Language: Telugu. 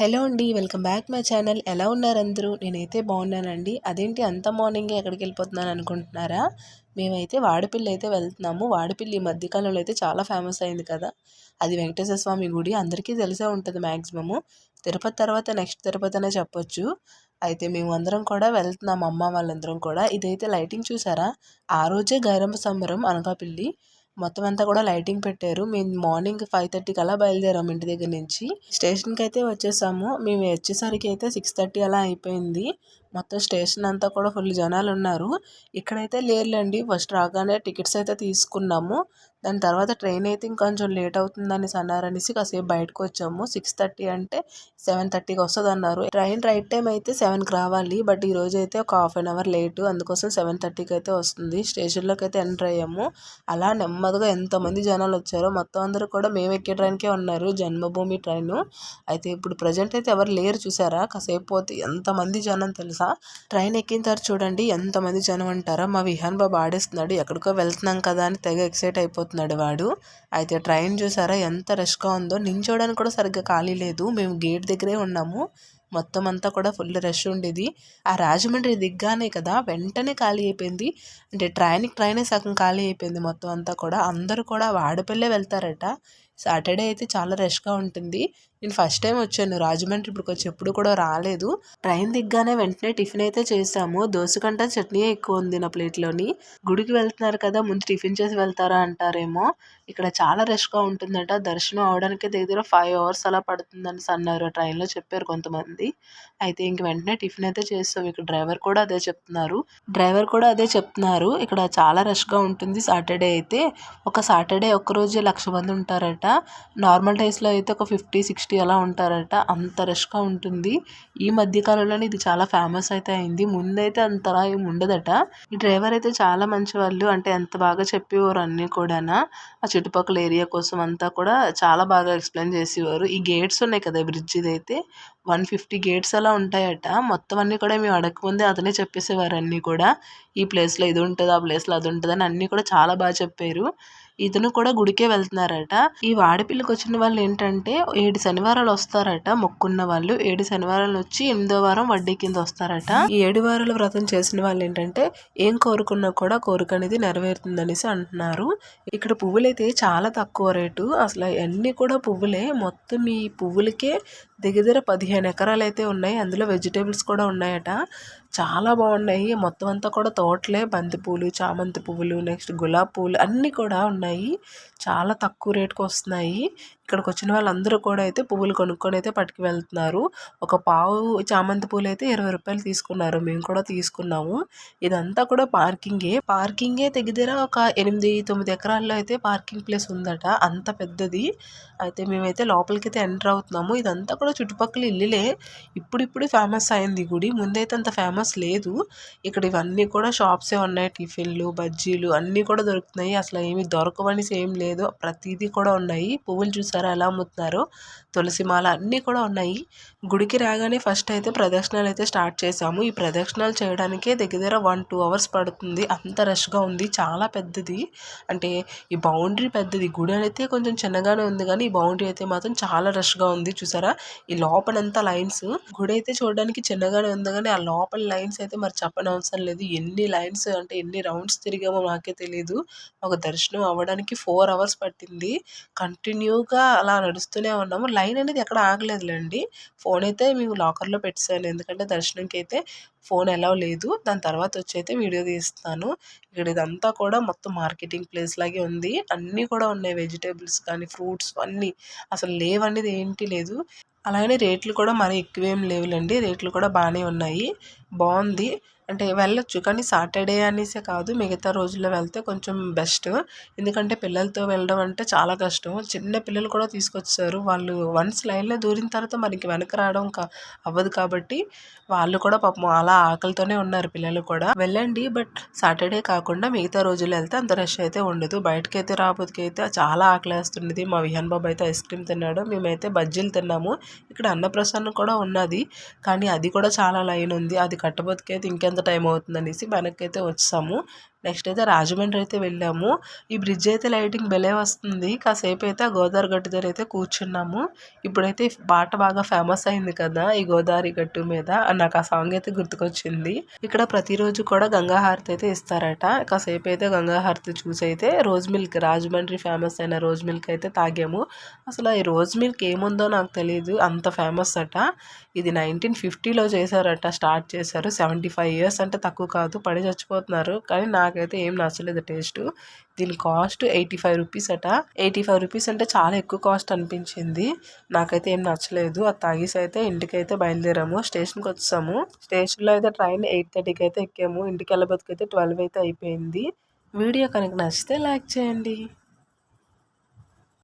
హలో అండి వెల్కమ్ బ్యాక్ మై ఛానల్. ఎలా ఉన్నారు అందరూ? నేనైతే బాగున్నానండి. అదేంటి అంత మార్నింగే ఎక్కడికి వెళ్ళిపోతున్నాను అనుకుంటున్నారా? మేమైతే వాడపిల్లి అయితే వెళ్తున్నాము. వాడపిల్లి ఈ మధ్యకాలంలో అయితే చాలా ఫేమస్ అయింది కదా. అది వెంకటేశ్వర స్వామి గుడి. అందరికీ తెలిసే ఉంటుంది మ్యాక్సిమము తిరుపతి తర్వాత నెక్స్ట్ తిరుపతి అనే చెప్పొచ్చు. అయితే మేము అందరం కూడా వెళ్తున్నాం అమ్మ వాళ్ళందరం కూడా. ఇదైతే లైటింగ్ చూసారా? ఆ రోజే గైరమ్మ సంబరం అనకాపల్లి. మొత్తం అంతా కూడా లైటింగ్ పెట్టారు. మేము మార్నింగ్ ఫైవ్ థర్టీకి అలా బయలుదేరాం ఇంటి దగ్గర నుంచి. స్టేషన్కి అయితే వచ్చేసాము. మేము వచ్చేసరికి అయితే సిక్స్ థర్టీ అలా అయిపోయింది. మొత్తం స్టేషన్ అంతా కూడా ఫుల్ జనాలు ఉన్నారు ఇక్కడైతే లేరులేండి. ఫస్ట్ రాగానే టికెట్స్ అయితే తీసుకున్నాము. దాని తర్వాత ట్రైన్ అయితే ఇంకొంచెం లేట్ అవుతుందని అన్నారనేసి కాసేపు బయటకు వచ్చాము. సిక్స్ థర్టీ అంటే సెవెన్ థర్టీకి వస్తుంది అన్నారు ట్రైన్ రైట్ టైం అయితే సెవెన్కి రావాలి. బట్ ఈ రోజు అయితే ఒక హాఫ్ అన్ అవర్ లేటు. అందుకోసం సెవెన్ థర్టీకి అయితే వస్తుంది. స్టేషన్లోకి అయితే ఎంటర్ అయ్యాము. అలా నెమ్మదిగా ఎంతమంది జనాలు వచ్చారో మొత్తం అందరూ కూడా మేము ఎక్కే ట్రైన్కే ఉన్నారు. జన్మభూమి ట్రైన్. అయితే ఇప్పుడు ప్రజెంట్ అయితే ఎవరు లేరు చూసారా? కాసేపు పోతే ఎంతమంది జనం తెలుసు? ట్రైన్ ఎక్కిన తర్వాత చూడండి ఎంతమంది జనం అంటారా మా విహాన్ బాబు ఆడేస్తున్నాడు ఎక్కడికో వెళ్తున్నాం కదా అని తెగ ఎక్సైట్ అయిపోతున్నాడు వాడు. అయితే ట్రైన్ చూసారా ఎంత రష్గా ఉందో. నించోడానికి కూడా సరిగ్గా ఖాళీ లేదు. మేము గేట్ దగ్గరే ఉన్నాము. మొత్తం అంతా కూడా ఫుల్ రష్ ఉండేది. ఆ రాజమండ్రి దిగ్గానే కదా వెంటనే ఖాళీ అయిపోయింది. అంటే ట్రైన్కి ట్రైనే సగం ఖాళీ అయిపోయింది మొత్తం అంతా కూడా. అందరూ కూడా వాడపల్లే వెళ్తారట. సాటర్డే అయితే చాలా రష్గా ఉంటుంది. నేను ఫస్ట్ టైం వచ్చాను. రాజమండ్రి ఇప్పుడు వచ్చి ఎప్పుడు కూడా రాలేదు. ట్రైన్ దిగ్గానే వెంటనే టిఫిన్ అయితే చేసాము దోశకంట చట్నీ ఎక్కువ ఉంది నా ప్లేట్లోని. గుడికి వెళ్తున్నారు కదా ముందు టిఫిన్ చేసి వెళ్తారా అంటారేమో. ఇక్కడ చాలా రష్గా ఉంటుందట. దర్శనం అవడానికి దగ్గర ఫైవ్ అవర్స్ అలా పడుతుందని అన్నారు ట్రైన్లో చెప్పారు కొంతమంది. అయితే ఇంక వెంటనే టిఫిన్ అయితే చేస్తాం. ఇక్కడ డ్రైవర్ కూడా అదే చెప్తున్నారు. డ్రైవర్ కూడా అదే చెప్తున్నారు. ఇక్కడ చాలా రష్గా ఉంటుంది సాటర్డే అయితే. ఒక సాటర్డే ఒక్కరోజే లక్ష మంది ఉంటారట. నార్మల్ డేస్లో అయితే ఒక ఫిఫ్టీ సిక్స్టీ అలా ఉంటారట. అంత రష్గా ఉంటుంది. ఈ మధ్యకాలంలోనే ఇది చాలా ఫేమస్ అయితే అయింది. ముందైతే అంతలా ఏమి ఉండదట. ఈ డ్రైవర్ అయితే చాలా మంచి వాళ్ళు అంటే ఎంత బాగా చెప్పేవారు అన్నీ కూడా ఆ చుట్టుపక్కల ఏరియా కోసం అంతా కూడా చాలా బాగా ఎక్స్ప్లెయిన్ చేసేవారు. ఈ గేట్స్ ఉన్నాయి కదా బ్రిడ్జ్ అయితే వన్ ఫిఫ్టీ గేట్స్ అలా ఉంటాయట. మొత్తం అన్నీ కూడా మేము అడగకముందే అతనే చెప్పేసేవారు అన్నీ కూడా. ఈ ప్లేస్లో ఇది ఉంటుంది ఆ ప్లేస్లో అది ఉంటుంది అని అన్నీ కూడా చాలా బాగా చెప్పారు. ఇతను కూడా గుడికే వెళ్తున్నారట. ఈ వాడిపిల్లికి వచ్చిన వాళ్ళు ఏంటంటే ఏడు శనివారాలు వస్తారట మొక్కున్న వాళ్ళు. ఏడు శనివారాలు వచ్చి ఎనిమిదో వారం వడ్డీ కింద వస్తారట. ఈ ఏడు వారాల వ్రతం చేసిన వాళ్ళు ఏంటంటే ఏం కోరుకున్నా కూడా కోరిక అనేది నెరవేరుతుంది అనేసి అంటున్నారు. ఇక్కడ పువ్వులైతే చాలా తక్కువ రేటు. అసలు అన్ని కూడా పువ్వులే. మొత్తం ఈ పువ్వులకే దగ్గర దగ్గర పదిహేను ఎకరాలు అయితే ఉన్నాయి. అందులో వెజిటేబుల్స్ కూడా ఉన్నాయట. చాలా బాగున్నాయి. మొత్తం అంతా కూడా తోటలే. బంతిపూలు చామంతి పువ్వులు నెక్స్ట్ గులాబీ పూలు అన్నీ కూడా ఉన్నాయి. చాలా తక్కువ రేటుకి వస్తున్నాయి. ఇక్కడికి వచ్చిన వాళ్ళందరూ కూడా అయితే పువ్వులు కొనుక్కొని అయితే పట్టుకు వెళ్తున్నారు. ఒక పావు చామంతి పూలు అయితే ఇరవై రూపాయలు తీసుకున్నారు. మేము కూడా తీసుకున్నాము. ఇదంతా కూడా పార్కింగే. పార్కింగే దగ్గర ఒక ఎనిమిది తొమ్మిది ఎకరాల్లో అయితే పార్కింగ్ ప్లేస్ ఉందట. అంత పెద్దది. అయితే మేమైతే లోపలికి అయితే ఎంటర్ అవుతున్నాము. ఇదంతా కూడా చుట్టుపక్కల ఇల్లులే. ఇప్పుడిప్పుడు ఫేమస్ అయింది గుడి. ముందైతే అంత ఫేమస్ లేదు. ఇక్కడ ఇవన్నీ కూడా షాప్సే ఉన్నాయి. టిఫిన్లు బజ్జీలు అన్నీ కూడా దొరుకుతున్నాయి. అసలు ఏమి దొరకవనిసి ఏం లేదు. ప్రతిదీ కూడా ఉన్నాయి. పువ్వులు చూసారు? ఎలా అమ్ముతున్నారు తులసి మాల అన్నీ కూడా ఉన్నాయి. గుడికి రాగానే ఫస్ట్ అయితే ప్రదక్షిణాలు అయితే స్టార్ట్ చేసాము ఈ ప్రదక్షిణాలు చేయడానికే దగ్గర వన్ టూ అవర్స్ పడుతుంది. అంత రష్గా ఉంది. చాలా పెద్దది. అంటే ఈ బౌండరీ పెద్దది. గుడి అయితే కొంచెం చిన్నగానే ఉంది కానీ ఈ బౌండరీ అయితే మాత్రం చాలా రష్గా ఉంది. చూసారా? ఈ లోపలంతా లైన్స్. గుడి అయితే చూడడానికి చిన్నగానే ఉంది కానీ ఆ లోపల లైన్స్ అయితే మరి చెప్పని అవసరం లేదు. ఎన్ని లైన్స్ అంటే ఎన్ని రౌండ్స్ తిరిగామో నాకే తెలియదు ఒక దర్శనం అవ్వడానికి ఫోర్ అవర్స్ పట్టింది. కంటిన్యూగా అలా నడుస్తూనే ఉన్నాము. లైన్ అనేది ఎక్కడ ఆగలేదులేండి. ఫోన్ అయితే మేము లాకర్లో పెట్టేసాను ఎందుకంటే దర్శనంకి అయితే ఫోన్ ఎలా లేదు. దాని తర్వాత వచ్చి అయితే వీడియో తీస్తాను. ఇక్కడ ఇదంతా కూడా మొత్తం మార్కెటింగ్ ప్లేస్ లాగే ఉంది. అన్నీ కూడా ఉన్నాయి. వెజిటేబుల్స్ కానీ ఫ్రూట్స్ అన్నీ. అసలు లేవనేది ఏంటి లేదు. అలాగే రేట్లు కూడా మరీ ఎక్కువేం లేవులేండి. రేట్లు కూడా బాగానే ఉన్నాయి. బాగుంది. అంటే వెళ్ళొచ్చు. కానీ సాటర్డే అనేసే కాదు మిగతా రోజుల్లో వెళ్తే కొంచెం బెస్ట్. ఎందుకంటే పిల్లలతో వెళ్ళడం అంటే చాలా కష్టం. చిన్న పిల్లలు కూడా తీసుకొచ్చారు. వాళ్ళు వన్స్ లైన్లో దూరిన తర్వాత మనకి వెనక రావడం అవ్వదు కాబట్టి వాళ్ళు కూడా పాపం అలా ఆకలితోనే ఉన్నారు పిల్లలు కూడా. వెళ్ళండి. బట్ సాటర్డే కాకుండా మిగతా రోజులు వెళ్తే అంత రష్ అయితే ఉండదు. బయటకి అయితే రాబోతుకి అయితే చాలా ఆకలి వేస్తుండేది మా విహాన్ బాబు అయితే ఐస్ క్రీమ్ తిన్నాడు. మేమైతే బజ్జీలు తిన్నాము. ఇక్కడ అన్నప్రసన్న కూడా ఉన్నది. కానీ అది కూడా చాలా లైన్ ఉంది. అది కట్టబోతుకైతే ఇంకెంత టైం అవుతుంది అనేసి వెనక్కి అయితే వచ్చాము నెక్స్ట్ అయితే రాజమండ్రి అయితే వెళ్ళాము. ఈ బ్రిడ్జ్ అయితే లైటింగ్ భలే వస్తుంది. కాసేపు అయితే ఆ గోదావరి గట్టు దగ్గర అయితే కూర్చున్నాము. ఇప్పుడైతే పాట బాగా ఫేమస్ అయింది కదా ఈ గోదావరి గట్టు మీద నాకు ఆ సాంగ్ అయితే గుర్తుకొచ్చింది. ఇక్కడ ప్రతిరోజు కూడా గంగాహారతి అయితే ఇస్తారట. కాసేపు అయితే గంగాహారతి చూసి అయితే రోజ్ మిల్క్ రాజమండ్రి ఫేమస్ అయిన రోజ్ మిల్క్ అయితే తాగాము. అసలు ఈ రోజ్ మిల్క్ ఏముందో నాకు తెలియదు అంత ఫేమస్ అట. ఇది నైన్టీన్ ఫిఫ్టీలో చేశారట. స్టార్ట్ చేశారు. సెవెంటీ ఫైవ్ ఇయర్స్ అంటే తక్కువ కాదు. పడి చచ్చిపోతున్నారు. కానీ నాకైతే ఏం నచ్చలేదు టేస్ట్. దీని కాస్ట్ ఎయిటీ ఫైవ్ రూపీస్ అట. ఎయిటీ ఫైవ్ రూపీస్ అంటే చాలా ఎక్కువ కాస్ట్ అనిపించింది. నాకైతే ఏం నచ్చలేదు. అది తాగేసి అయితే ఇంటికి అయితే బయలుదేరాము. స్టేషన్కి వచ్చాము. స్టేషన్లో అయితే ట్రైన్ ఎయిట్ థర్టీకి అయితే ఎక్కాము. ఇంటికి వెళ్ళబోతుకైతే ట్వెల్వ్ అయితే అయిపోయింది. వీడియో కనుక నచ్చితే లైక్ చేయండి.